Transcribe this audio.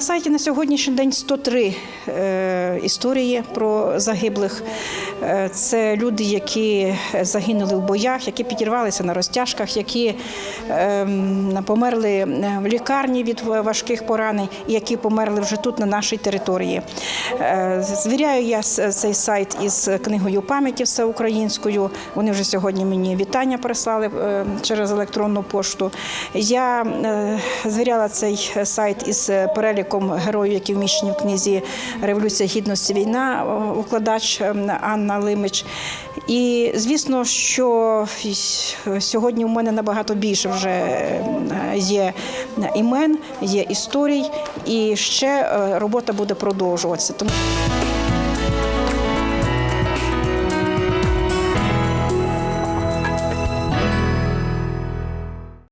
сайті на сьогоднішній день 103 е, історії про загиблих. Е, Це люди, які загинули в боях, які підірвалися на розтяжках, які ем, померли в лікарні від важких поранень, які померли вже тут на нашій території. Е, Звіряю я цей сайт із книгою пам'яті всеукраїнською. Вони вже сьогодні мені вітання прислали е, через електронну пошту. Я е, звіряла цей сайт із переліком героїв, які вміщені в книзі Революція гідності війна, укладач е, Анна Лимич. І звісно, що сьогодні у мене набагато більше вже е, є імен, є історій, і ще е, робота буде продовжуватися.